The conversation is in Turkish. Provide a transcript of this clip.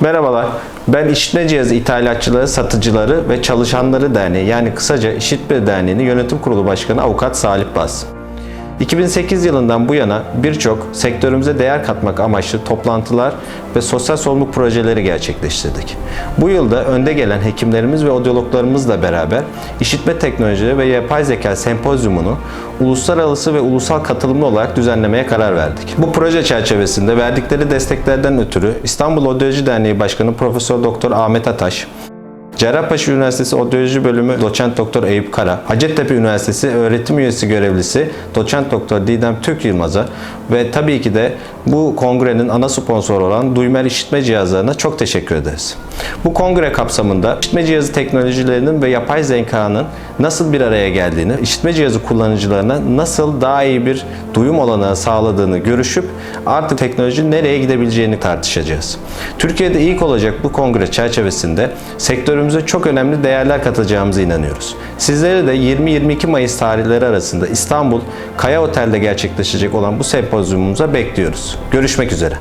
Merhabalar, ben İşitme Cihazı İthalatçıları, Satıcıları ve Çalışanları Derneği yani kısaca İşitme Derneği'nin yönetim kurulu başkanı Avukat Salih Baz. 2008 yılından bu yana birçok sektörümüze değer katmak amaçlı toplantılar ve sosyal sorumluluk projeleri gerçekleştirdik. Bu yılda önde gelen hekimlerimiz ve odyologlarımızla beraber işitme teknolojileri ve yapay zeka sempozyumunu uluslararası ve ulusal katılımlı olarak düzenlemeye karar verdik. Bu proje çerçevesinde verdikleri desteklerden ötürü İstanbul Odyoloji Derneği Başkanı Profesör Doktor Ahmet Ataş, Cerrahpaşa Üniversitesi Odyoloji Bölümü Doçent Doktor Eyüp Kara, Hacettepe Üniversitesi öğretim üyesi görevlisi Doçent Doktor Didem Türk Yılmaz'a ve tabii ki de bu kongrenin ana sponsoru olan Duymer İşitme Cihazlarına çok teşekkür ederiz. Bu kongre kapsamında işitme cihazı teknolojilerinin ve yapay zekanın nasıl bir araya geldiğini, işitme cihazı kullanıcılarına nasıl daha iyi bir duyum olanağı sağladığını görüşüp artık teknoloji nereye gidebileceğini tartışacağız. Türkiye'de ilk olacak bu kongre çerçevesinde sektörümüze çok önemli değerler katacağımıza inanıyoruz. Sizleri de 20-22 Mayıs tarihleri arasında İstanbul Kaya Otel'de gerçekleşecek olan bu sempozyumumuza bekliyoruz. Görüşmek üzere.